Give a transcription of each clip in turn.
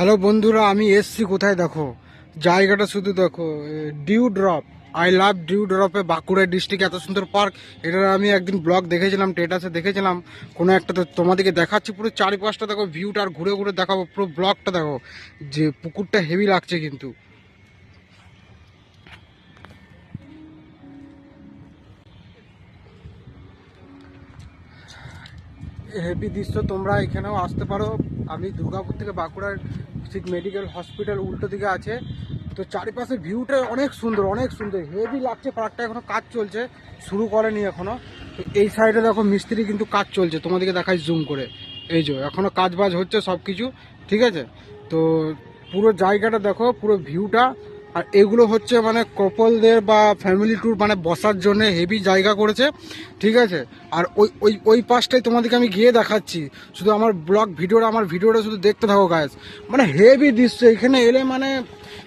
Hello বন্ধুরা, আমি এসছি কোথায় দেখো? জায়গাটা শুধু দেখো dew drop I love dew ড্রপে Bankura district এত সুন্দর পার্ক এটা আমি একদিন ব্লগ দেখেছিলাম টেটাসে দেখেছিলাম। কোনো একটা তো তোমাদেরকে দেখাচ্ছি, পুরো চারিপাশটা দেখো ভিউটা আর ঘুরে ঘুরে দেখাবো, পুরো ব্লগটা দেখো। যে পুকুরটা হেভি লাগছে কিন্তু। হেভি দৃশ্য, তোমরা এখানেও আসতে পারো। আমি দুর্গাপুর থেকে বাঁকুড়ার ঠিক মেডিকেল হসপিটাল উল্টো দিকে আছে। তো চারিপাশে ভিউটা অনেক সুন্দর অনেক সুন্দর। হেভি লাগছে পার্কটা এখনও কাজ চলছে। শুরু করেনি এখনও তো এই সাইডে দেখো মিস্ত্রি কিন্তু কাজ চলছে। তোমাদেরকে দেখাই জুম করে। এই যে এখনও কাজ বাজ হচ্ছে সব কিছু ঠিক আছে? তো পুরো জায়গাটা দেখো, পুরো ভিউটা আর এগুলো হচ্ছে মানে কপলদের বা ফ্যামিলি ট্যুর মানে বসার জন্য হেভি জায়গা করেছে, ঠিক আছে? আর ওই ওই ওই পাশটাই তোমাদেরকে আমি গিয়ে দেখাচ্ছি। শুধু আমার ব্লগ ভিডিওটা, আমার ভিডিওটা শুধু দেখতে থাকো গাছ মানে হেভি দৃশ্য, এখানে এলে মানে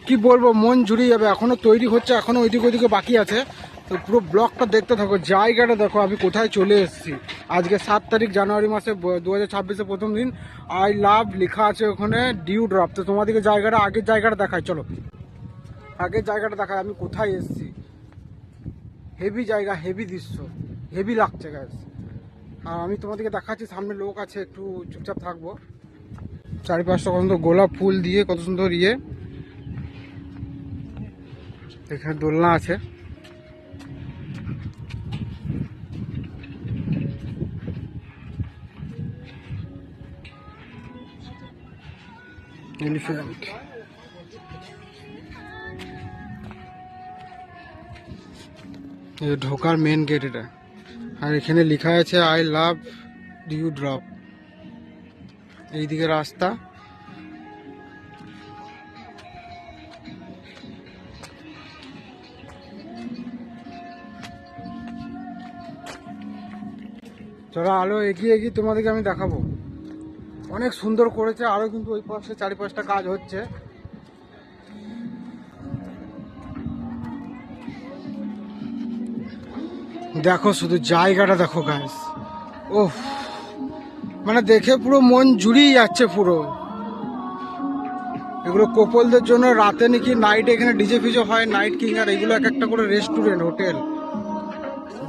কি বলব, মন জুড়িয়ে যাবে। এখনও তৈরি হচ্ছে এখনও ওইদিকে ওইদিকে বাকি আছে। তো পুরো ব্লগটা দেখতে থাকো, জায়গাটা দেখো, আমি কোথায় চলে এসেছি। আজকে সাত তারিখ, জানুয়ারি মাসে দু হাজার প্রথম দিন। আই লাভ লেখা আছে ওখানে ডিউ ড্রপ তো তোমাদেরকে জায়গাটা, আগের জায়গাটা দেখায় চলো। আগের জায়গাটা দেখায় আমি কোথায় এসেছি? হেভি জায়গা হেভি দৃশ্য হেভি লাগছে গ্যাস আর আমি তোমাদেরকে দেখাচ্ছি, সামনে লোক আছে, একটু চুপচাপ থাকব। চারিপাশটা কত সুন্দর গোলাপ ফুল দিয়ে, কত সুন্দর ইয়ে। এখানে দোলনা আছে। ঢোকার মেন গেট এটা। আর এখানে লেখা আছে আই লাভ ডিউ ড্রপ এইদিকে রাস্তা। চলো আলো এগিয়ে এগিয়ে তোমাদেরকে আমি দেখাবো। অনেক সুন্দর করেছে আরও কিন্তু ওই পাশে চারিপাশটা কাজ হচ্ছে। দেখো শুধু জায়গাটা দেখো গাছ ওহ মানে দেখে পুরো মন জুড়িয়ে যাচ্ছে পুরো। এগুলো কোপলদের জন্য রাতে নাকি নাইট এখানে ডিজে ফিজে হয় নাইট কিং আর এগুলো এক একটা করে রেস্টুরেন্ট হোটেল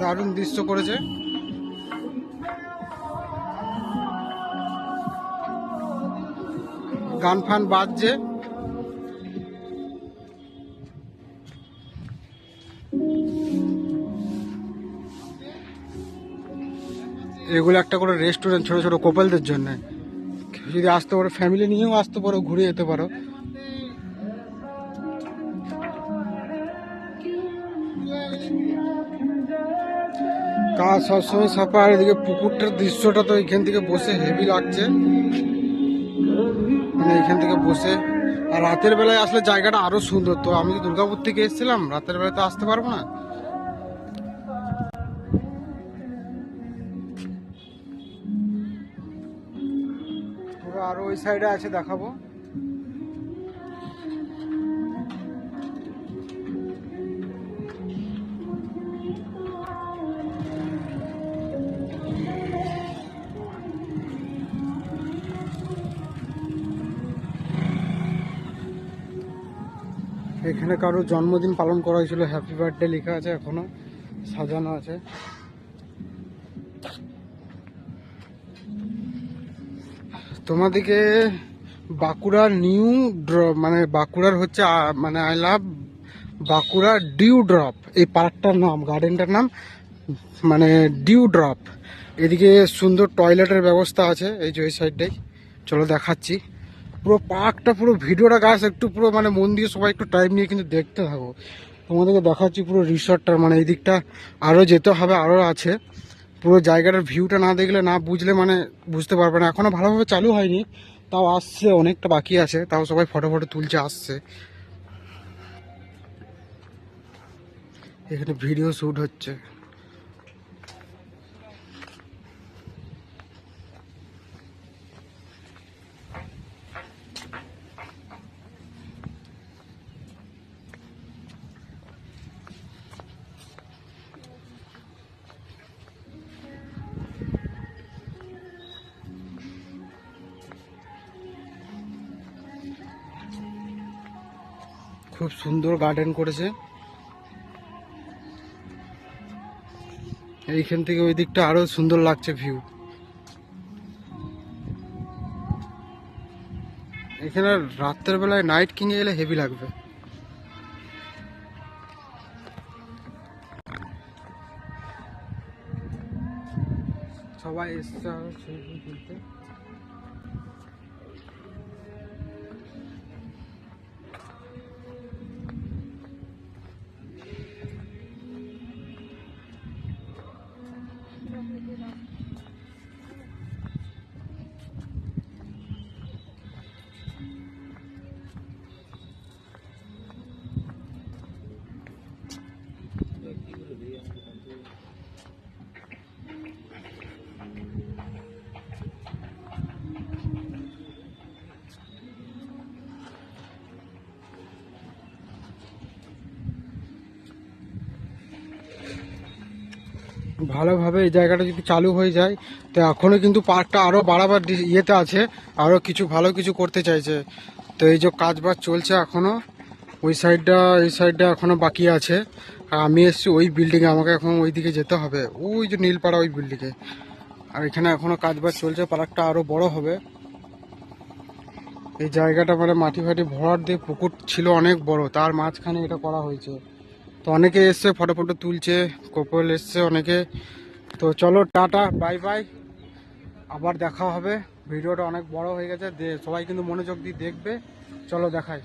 দারুণ দৃশ্য করেছে। গান ফান বাজছে। এগুলো একটা করে রেস্টুরেন্ট ছোট ছোট কোপালদের জন্য। যদি আসতে পারো ফ্যামিলি নিয়েও আসতে পারো, ঘুরে যেতে পারো। কাজ সবসময় আর এদিকে পুকুরটার দৃশ্যটা তো এখান থেকে বসে হেভি লাগছে। মানে এখান থেকে বসে। আর রাতের বেলায় আসলে জায়গাটা আরও সুন্দর। তো আমি দুর্গাপুর থেকে এসেছিলাম, রাতের বেলায় তো আসতে পারব না। আরও ওই সাইডে আছে, দেখাবো। এখানে কারও জন্মদিন পালন করা হয়েছিল, হ্যাপি বার্থডে লেখা আছে এখনও, সাজানো আছে। তোমাদেরকে বাঁকুড়ার নিউ মানে বাঁকুড়ার হচ্ছে মানে I love Bankura dew drop. এই পার্কটার নাম, গার্ডেনটার নাম মানে ডিউ ড্রপ। এদিকে সুন্দর টয়লেটের ব্যবস্থা আছে, এই যে ওই সাইডটাই চলো দেখাচ্ছি। পুরো পার্কটা, পুরো ভিডিওটা গাছ, একটু পুরো মানে মন দিয়ে সবাই একটু টাইম নিয়ে কিন্তু দেখতে থাকো। তোমাদেরকে দেখাচ্ছি পুরো রিসর্টটার মানে এই দিকটা আরও যেতে হবে আরও আছে। পুরো জায়গাটার ভিউটা না দেখলে, না বুঝলে মানে বুঝতে পারবে না। এখনও ভালোভাবে চালু হয়নি, তাও আসছে, অনেকটা বাকি আছে, তাও সবাই ফটো ফটো তুলছে, আসছে। এখানে ভিডিও শ্যুট হচ্ছে। খুব সুন্দর গার্ডেন করেছে। এইখান থেকে ওই দিকটা আরও সুন্দর লাগছে ভিউ এখানে রাত্রের বেলায় নাইট কিনে গেলে হেভি লাগবে। সবাই এসছে ভালোভাবে এই জায়গাটা যদি চালু হয়ে যায়, তো এখনও কিন্তু পার্কটা আরও বাড়াবার ইয়েতে আছে আরও কিছু ভালো কিছু করতে চাইছে। তো এই যে কাজ বাজ চলছে এখনও ওই সাইডটা, এই সাইডটা এখনও বাকি আছে। আর আমি এসছি ওই বিল্ডিংয়ে আমাকে এখন ওই দিকে যেতে হবে। ওই যে নীলপাড়া ওই বিল্ডিংয়ে আর এখানে এখনও কাজ বাজ চলছে, পার্কটা আরও বড় হবে। এই জায়গাটা মানে মাটি ফাটি ভরাট দিয়ে পুকুর ছিল অনেক বড়, তার মাঝখানে এটা করা হয়েছে। তো অনেকে এসছে ফটো ফটো তুলছে, কপল এসছে অনেকে। তো চলো, টাটা বাই বাই আবার দেখা হবে। ভিডিওটা অনেক বড় হয়ে গেছে সবাই কিন্তু মনোযোগ দিয়ে দেখবে। চলো, দেখাই।